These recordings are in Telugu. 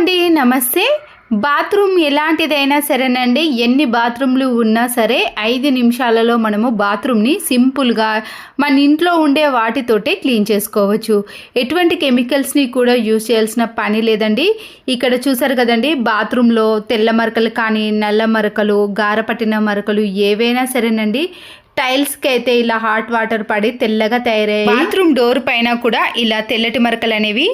అండి నమస్తే. బాత్రూమ్ ఎలాంటిదైనా సరేనండి ఎన్ని బాత్రూమ్లు ఉన్నా సరే ఐదు నిమిషాలలో మనము బాత్రూమ్ని సింపుల్గా మన ఇంట్లో ఉండే వాటితోటే క్లీన్ చేసుకోవచ్చు. ఎటువంటి కెమికల్స్ని కూడా యూజ్ చేయాల్సిన పని లేదండి. ఇక్కడ చూసారు కదండి బాత్రూంలో తెల్ల మరకలు కానీ నల్ల మరకలు గారపట్టిన మరకలు ఏవైనా సరేనండి టైల్స్కి అయితే ఇలా హాట్ వాటర్ పడి తెల్లగా తయారయ్యాయి. బాత్రూమ్ డోర్ పైన కూడా ఇలా తెల్లటి మరకలు అనేవి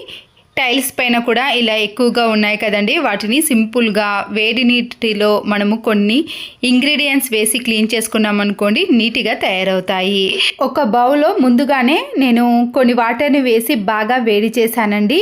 టైల్స్ పైన కూడా ఇలా ఎక్కువగా ఉన్నాయి కదండి. వాటిని సింపుల్గా వేడి నీటిలో మనము కొన్ని ఇంగ్రీడియంట్స్ వేసి క్లీన్ చేసుకున్నాం అనుకోండి నీట్గా తయారవుతాయి. ఒక బౌల్లో ముందుగానే నేను కొన్ని వాటర్ని వేసి బాగా వేడి చేశానండి.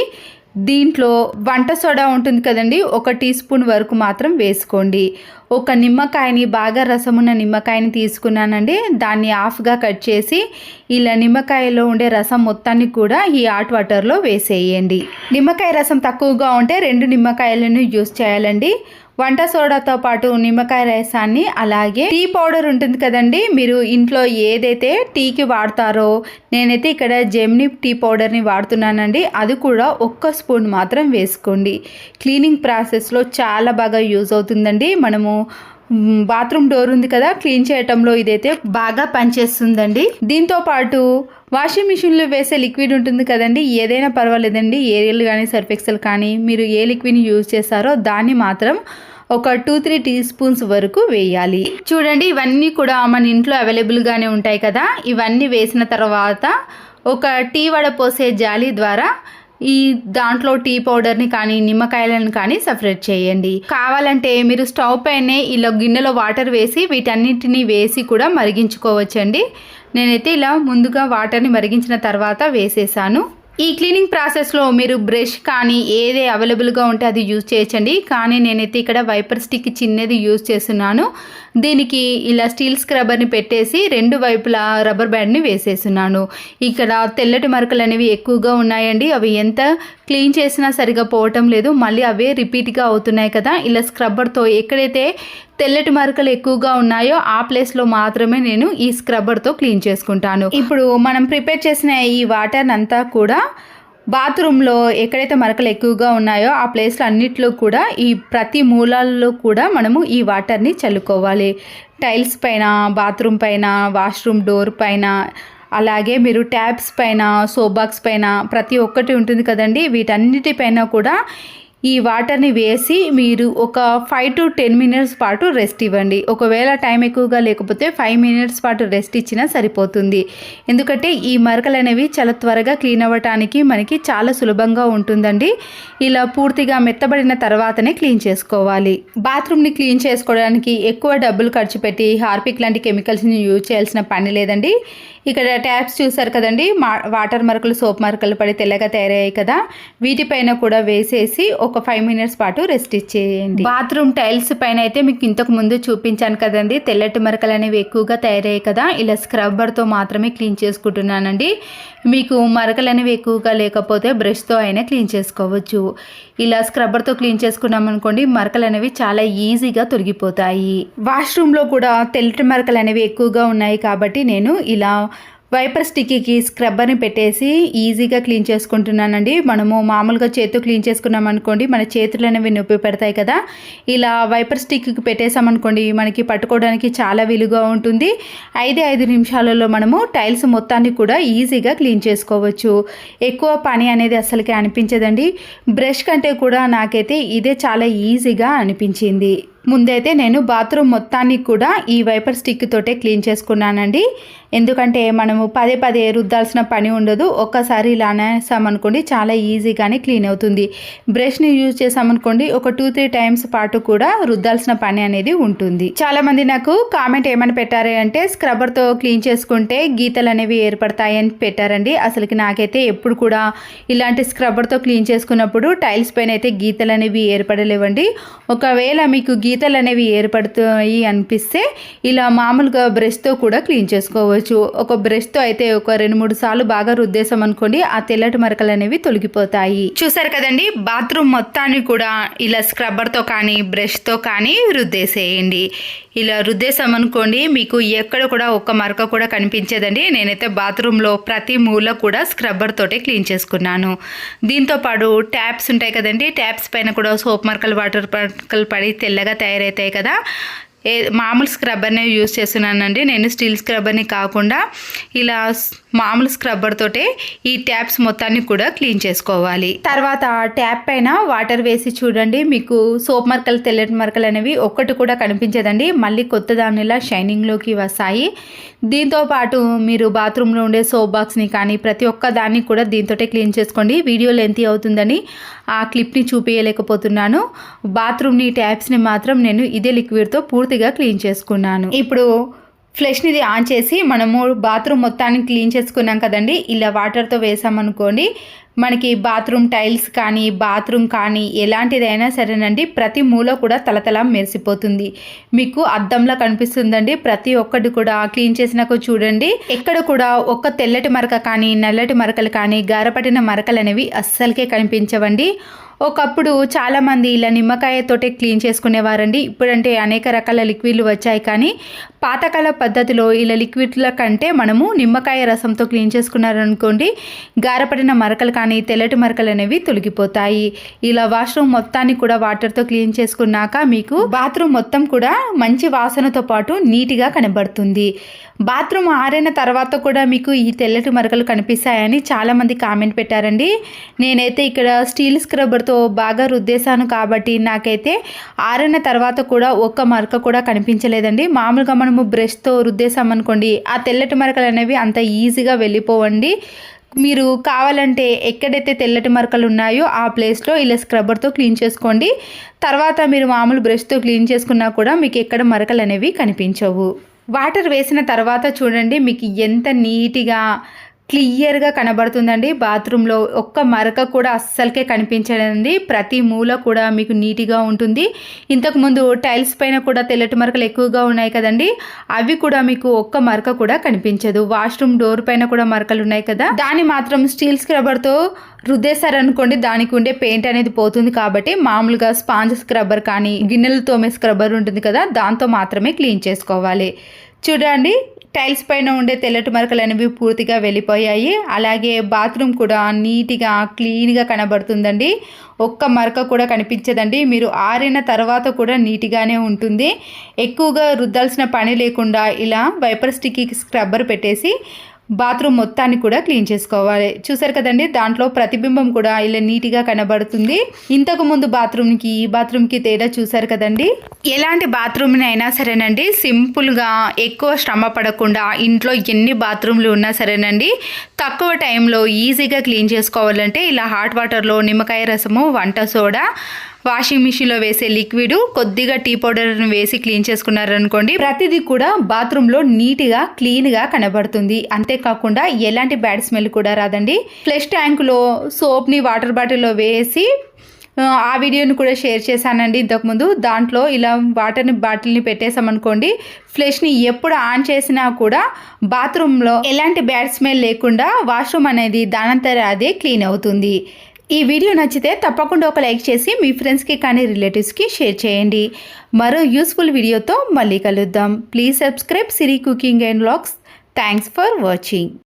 దీంట్లో వంట సోడా ఉంటుంది కదండి ఒక టీ స్పూన్ వరకు మాత్రం వేసుకోండి. ఒక నిమ్మకాయని బాగా రసమున్న నిమ్మకాయని తీసుకున్నానండి. దాన్ని హాఫ్గా కట్ చేసి ఇలా నిమ్మకాయలో ఉండే రసం మొత్తాన్ని కూడా ఈ హాట్ వాటర్లో వేసేయండి. నిమ్మకాయ రసం తక్కువగా ఉంటే రెండు నిమ్మకాయలను యూస్ చేయాలండి. వంట సోడాతో పాటు నిమ్మకాయ రసాన్ని అలాగే టీ పౌడర్ ఉంటుంది కదండి. మీరు ఇంట్లో ఏదైతే టీకి వాడతారో నేనైతే ఇక్కడ జెమ్ని టీ పౌడర్ని వాడుతున్నానండి. అది కూడా ఒక్క స్పూన్ మాత్రం వేసుకోండి. క్లీనింగ్ ప్రాసెస్లో చాలా బాగా యూజ్ అవుతుందండి. మనము బాత్రూమ్ డోర్ ఉంది కదా క్లీన్ చేయటంలో ఇదైతే బాగా పనిచేస్తుందండి. దీంతో పాటు వాషింగ్ మిషన్లో వేసే లిక్విడ్ ఉంటుంది కదండి ఏదైనా పర్వాలేదండి ఏరియల్ కానీ సర్ఫెక్సల్ కానీ మీరు ఏ లిక్విడ్ని యూజ్ చేస్తారో దాన్ని మాత్రం ఒక టూ త్రీ టీ స్పూన్స్ వరకు వేయాలి. చూడండి ఇవన్నీ కూడా మన ఇంట్లో అవైలబుల్గానే ఉంటాయి కదా ఇవన్నీ వేసిన తర్వాత ఒక టీ వడ పోసే జాలి ద్వారా ఈ దాంట్లో టీ పౌడర్ని కానీ నిమ్మకాయలను కానీ సపరేట్ చేయండి. కావాలంటే మీరు స్టవ్ పైనే ఇలా గిన్నెలో వాటర్ వేసి వీటన్నిటిని వేసి కూడా మరిగించుకోవచ్చండి. నేనైతే ఇలా ముందుగా వాటర్ని మరిగించిన తర్వాత వేసేసాను. ఈ క్లీనింగ్ ప్రాసెస్లో మీరు బ్రష్ కానీ ఏది అవైలబుల్గా ఉంటే అది యూజ్ చేయొచ్చండి. కానీ నేనైతే ఇక్కడ వైపర్ స్టిక్ చిన్నది యూజ్ చేస్తున్నాను. దీనికి ఇలా స్టీల్ స్క్రబ్బర్ని పెట్టేసి రెండు వైపులా రబ్బర్ బ్యాండ్ని వేసేస్తున్నాను. ఇక్కడ తెల్లటి మరకలు అనేవి ఎక్కువగా ఉన్నాయండి. అవి ఎంత క్లీన్ చేసినా సరిగా పోవటం లేదు. మళ్ళీ అవే రిపీట్గా అవుతున్నాయి కదా. ఇలా స్క్రబ్బర్తో ఎక్కడైతే తెల్లటి మరకలు ఎక్కువగా ఉన్నాయో ఆ ప్లేస్లో మాత్రమే నేను ఈ స్క్రబ్బర్తో క్లీన్ చేసుకుంటాను. ఇప్పుడు మనం ప్రిపేర్ చేసిన ఈ వాటర్ అంతా కూడా బాత్రూంలో ఎక్కడైతే మరకలు ఎక్కువగా ఉన్నాయో ఆ ప్లేస్లో అన్నిట్లో కూడా ఈ ప్రతి మూలాల్లో కూడా మనము ఈ వాటర్ని చల్లుకోవాలి. టైల్స్ పైన బాత్రూమ్ పైన వాష్రూమ్ డోర్ పైన అలాగే మీరు ట్యాబ్స్ పైన సోబాక్స్ పైన ప్రతి ఒక్కటి ఉంటుంది కదండి. వీటన్నిటిపైన కూడా ఈ వాటర్ని వేసి మీరు ఒక ఫైవ్ టు టెన్ మినిట్స్ పాటు రెస్ట్ ఇవ్వండి. ఒకవేళ టైం ఎక్కువగా లేకపోతే ఫైవ్ మినిట్స్ పాటు రెస్ట్ ఇచ్చినా సరిపోతుంది. ఎందుకంటే ఈ మరకలు అనేవి చాలా త్వరగా క్లీన్ అవ్వటానికి మనకి చాలా సులభంగా ఉంటుందండి. ఇలా పూర్తిగా మెత్తబడిన తర్వాతనే క్లీన్ చేసుకోవాలి. బాత్రూమ్ని క్లీన్ చేసుకోవడానికి ఎక్కువ డబ్బులు ఖర్చు పెట్టి హార్పిక్ లాంటి కెమికల్స్ని యూజ్ చేయాల్సిన పని లేదండి. ఇక్కడ ట్యాప్స్ చూసారు కదండి మా వాటర్ మరకలు సోప్ మరకలు పడి తెల్లగా తయారయ్యాయి కదా. వీటిపైన కూడా వేసేసి ఒక ఫైవ్ మినిట్స్ పాటు రెస్ట్ ఇచ్చేయండి. బాత్రూమ్ టైల్స్ పైన అయితే మీకు ఇంతకు ముందు చూపించాను కదండి. తెల్లటి మరకలు అనేవి ఎక్కువగా తయారయ్యాయి కదా. ఇలా స్క్రబ్బర్తో మాత్రమే క్లీన్ చేసుకుంటున్నానండి. మీకు మరకలు అనేవి ఎక్కువగా లేకపోతే బ్రష్తో అయినా క్లీన్ చేసుకోవచ్చు. ఇలా స్క్రబ్బర్తో క్లీన్ చేసుకున్నాం అనుకోండి మరకలు అనేవి చాలా ఈజీగా తొలగిపోతాయి. వాష్రూమ్లో కూడా తెల్లటి మరకలు అనేవి ఎక్కువగా ఉన్నాయి కాబట్టి నేను ఇలా వైపర్ స్టిక్కీకి స్క్రబ్బర్ని పెట్టేసి ఈజీగా క్లీన్ చేసుకుంటున్నానండి. మనము మామూలుగా చేతితో క్లీన్ చేసుకున్నాం అనుకోండి మన చేతులు అనేవి నొప్పి పెడతాయి కదా. ఇలా వైపర్ స్టిక్కి పెట్టేసామనుకోండి మనకి పట్టుకోవడానికి చాలా విలుగా ఉంటుంది. ఐదే ఐదు నిమిషాలలో మనము టైల్స్ మొత్తాన్ని కూడా ఈజీగా క్లీన్ చేసుకోవచ్చు. ఎక్కువ పని అనేది అసలుకి అనిపించదండి. బ్రష్ కంటే కూడా నాకైతే ఇదే చాలా ఈజీగా అనిపించింది. ముందైతే నేను బాత్రూమ్ మొత్తాన్ని కూడా ఈ వైపర్ స్టిక్ తోటే క్లీన్ చేసుకున్నానండి. ఎందుకంటే మనము పదే పదే రుద్దాల్సిన పని ఉండదు. ఒక్కసారి ఇలా అనేసామనుకోండి చాలా ఈజీగానే క్లీన్ అవుతుంది. బ్రష్ని యూజ్ చేసామనుకోండి ఒక టూ త్రీ టైమ్స్ పాటు కూడా రుద్దాల్సిన పని అనేది ఉంటుంది. చాలామంది నాకు కామెంట్ ఏమని పెట్టారు అంటే స్క్రబ్బర్తో క్లీన్ చేసుకుంటే గీతలు అనేవి ఏర్పడతాయి అని పెట్టారండి. అసలుకి నాకైతే ఎప్పుడు కూడా ఇలాంటి స్క్రబ్బర్తో క్లీన్ చేసుకున్నప్పుడు టైల్స్ పైన అయితే గీతలు అనేవి ఏర్పడలేవండి. ఒకవేళ మీకు గీ గీతలు అనేవి ఏర్పడుతాయి అనిపిస్తే ఇలా మామూలుగా బ్రష్తో కూడా క్లీన్ చేసుకోవచ్చు. ఒక బ్రష్తో అయితే ఒక రెండు మూడు సార్లు బాగా రుద్దేశాం అనుకోండి ఆ తెల్లటి మరకలు అనేవి తొలగిపోతాయి. చూసారు కదండి బాత్రూమ్ మొత్తాన్ని కూడా ఇలా స్క్రబ్బర్తో కానీ బ్రష్తో కానీ రుద్దేసేయండి. ఇలా రుద్దేశామనుకోండి మీకు ఎక్కడ కూడా ఒక్క మరక కూడా కనిపించేదండి. నేనైతే బాత్రూంలో ప్రతి మూల కూడా స్క్రబ్బర్ తోటే క్లీన్ చేసుకున్నాను. దీంతో పాటు ట్యాప్స్ ఉంటాయి కదండి ట్యాప్స్ పైన కూడా సోప్ మరకలు వాటర్ మరకలు పడి తెల్లగా తయారవుతాయి కదా. ఏ మామూలు స్క్రబ్బర్నే యూస్ చేస్తున్నానండి. నేను స్టీల్ స్క్రబ్బర్ని కాకుండా ఇలా మామూలు స్క్రబ్బర్ తోటే ఈ ట్యాప్స్ మొత్తాన్ని కూడా క్లీన్ చేసుకోవాలి. తర్వాత ట్యాప్ పైన వాటర్ వేసి చూడండి. మీకు సోప్ మరకలు తెల్లటి మరకలు అనేవి ఒక్కటి కూడా కనిపించదండి. మళ్ళీ కొత్త దానిలా షైనింగ్లోకి వస్తాయి. దీంతో పాటు మీరు బాత్రూంలో ఉండే సోప్ బాక్స్ని కానీ ప్రతి ఒక్క దాన్ని కూడా దీంతోటే క్లీన్ చేసుకోండి. వీడియో లెంత్ అవుతుందని ఆ క్లిప్ని చూపించలేకపోతున్నాను బాత్రూమ్ని ట్యాప్స్ని మాత్రం నేను ఇదే లిక్విడ్తో పూర్తిగా క్లీన్ చేసుకున్నాను. ఇప్పుడు ఫ్లెష్నిది ఆన్ చేసి మనము బాత్రూమ్ మొత్తాన్ని క్లీన్ చేసుకున్నాం కదండి. ఇలా వాటర్తో వేసామనుకోండి మనకి బాత్రూమ్ టైల్స్ కానీ బాత్రూమ్ కానీ ఎలాంటిదైనా సరేనండి ప్రతి మూల కూడా తలతల మెరిసిపోతుంది. మీకు అద్దంలా కనిపిస్తుందండి. ప్రతి ఒక్కటి కూడా క్లీన్ చేసినాక చూడండి. ఎక్కడ కూడా ఒక్క తెల్లటి మరక కానీ నల్లటి మరకలు కానీ గారపడిన మరకలు అనేవి అస్సలకే కనిపించవండి. ఒకప్పుడు చాలామంది ఇలా నిమ్మకాయతోటే క్లీన్ చేసుకునేవారండి. ఇప్పుడంటే అనేక రకాల లిక్విడ్లు వచ్చాయి కానీ పాతకాల పద్ధతిలో ఇలా లిక్విడ్ల కంటే మనము నిమ్మకాయ రసంతో క్లీన్ చేసుకున్నారనుకోండి గారపడిన మరకలు కానీ తెల్లటి మరకలు అనేవి తొలగిపోతాయి. ఇలా వాష్రూమ్ మొత్తాన్ని కూడా వాటర్తో క్లీన్ చేసుకున్నాక మీకు బాత్రూమ్ మొత్తం కూడా మంచి వాసనతో పాటు నీట్గా కనబడుతుంది. బాత్రూమ్ ఆరిన తర్వాత కూడా మీకు ఈ తెల్లటి మరకలు కనిపిస్తాయని చాలామంది కామెంట్ పెట్టారండి. నేనైతే ఇక్కడ స్టీల్ స్క్రబ్బర్తో బాగా రుద్దేశాను కాబట్టి నాకైతే ఆరిన తర్వాత కూడా ఒక్క మరక కూడా కనిపించలేదండి. మామూలుగా మనం మనము బ్రష్తో రుద్దేశామనుకోండి ఆ తెల్లటి మరకలు అనేవి అంత ఈజీగా వెళ్ళిపోవండి. మీరు కావాలంటే ఎక్కడైతే తెల్లటి మరకలు ఉన్నాయో ఆ ప్లేస్లో ఇలా స్క్రబ్బర్తో క్లీన్ చేసుకోండి. తర్వాత మీరు మామూలు బ్రష్తో క్లీన్ చేసుకున్నా కూడా మీకు ఎక్కడ మరకలు అనేవి కనిపించవు. వాటర్ వేసిన తర్వాత చూడండి మీకు ఎంత నీట్గా క్లియర్గా కనబడుతుందండి. బాత్రూంలో ఒక్క మరక కూడా అస్సలకే కనిపించదండి ప్రతి మూల కూడా మీకు నీట్గా ఉంటుంది. ఇంతకుముందు టైల్స్ పైన కూడా తెల్లటి మరకలు ఎక్కువగా ఉన్నాయి కదండి. అవి కూడా మీకు ఒక్క మరక కూడా కనిపించదు. వాష్రూమ్ డోర్ పైన కూడా మరకలు ఉన్నాయి కదా. దాన్ని మాత్రం స్టీల్ స్క్రబ్బర్తో రుద్దేశారనుకోండి దానికి ఉండే పెయింట్ అనేది పోతుంది కాబట్టి మామూలుగా స్పాంజ్ స్క్రబ్బర్ కానీ గిన్నెలు తోమే స్క్రబ్బర్ ఉంటుంది కదా దాంతో మాత్రమే క్లీన్ చేసుకోవాలి. చూడండి టైల్స్ పైన ఉండే తెల్లటి మరకలు అనేవి పూర్తిగా వెళ్ళిపోయాయి. అలాగే బాత్రూమ్ కూడా నీట్గా క్లీన్గా కనబడుతుందండి. ఒక్క మరక కూడా కనిపించదండి. మీరు ఆరిన తర్వాత కూడా నీట్గానే ఉంటుంది. ఎక్కువగా రుద్దాల్సిన పని లేకుండా ఇలా వైపర్ స్టిక్కి స్క్రబ్బర్ పెట్టేసి బాత్రూమ్ మొత్తాన్ని కూడా క్లీన్ చేసుకోవాలి. చూసారు కదండి దాంట్లో ప్రతిబింబం కూడా ఇలా నీట్గా కనబడుతుంది. ఇంతకు ముందు బాత్రూమ్కి ఈ బాత్రూమ్కి తేడా చూసారు కదండి? ఎలాంటి బాత్రూమ్ని అయినా సరేనండి సింపుల్గా ఎక్కువ శ్రమ పడకుండా ఇంట్లో ఎన్ని బాత్రూమ్లు ఉన్నా సరేనండి తక్కువ టైంలో ఈజీగా క్లీన్ చేసుకోవాలంటే ఇలా హాట్ వాటర్లో నిమ్మకాయ రసము వంట సోడా వాషింగ్ మిషన్లో వేసే లిక్విడ్ కొద్దిగా టీ పౌడర్ని వేసి క్లీన్ చేసుకున్నారనుకోండి ప్రతిదీ కూడా బాత్రూంలో నీట్గా క్లీన్గా కనబడుతుంది. అంతేకాకుండా ఎలాంటి బ్యాడ్ స్మెల్ కూడా రాదండి. ఫ్లెష్ ట్యాంకులో సోప్ని వాటర్ బాటిల్లో వేసి ఆ, ఆ వీడియోని కూడా షేర్ చేశానండి ఇంతకుముందు. దాంట్లో ఇలా వాటర్ని బాటిల్ని పెట్టేసామనుకోండి ఫ్లెష్ని ఎప్పుడు ఆన్ చేసినా కూడా బాత్రూంలో ఎలాంటి బ్యాడ్ స్మెల్ లేకుండా వాష్రూమ్ అనేది దానంతర అదే క్లీన్ అవుతుంది. ఈ వీడియో నచ్చితే తప్పకుండా ఒక లైక్ చేసి మీ ఫ్రెండ్స్కి కానీ రిలేటివ్స్కి షేర్ చేయండి. మరో యూస్ఫుల్ వీడియోతో మళ్ళీ కలుద్దాం. Please subscribe Siri cooking and vlogs. Thanks for watching.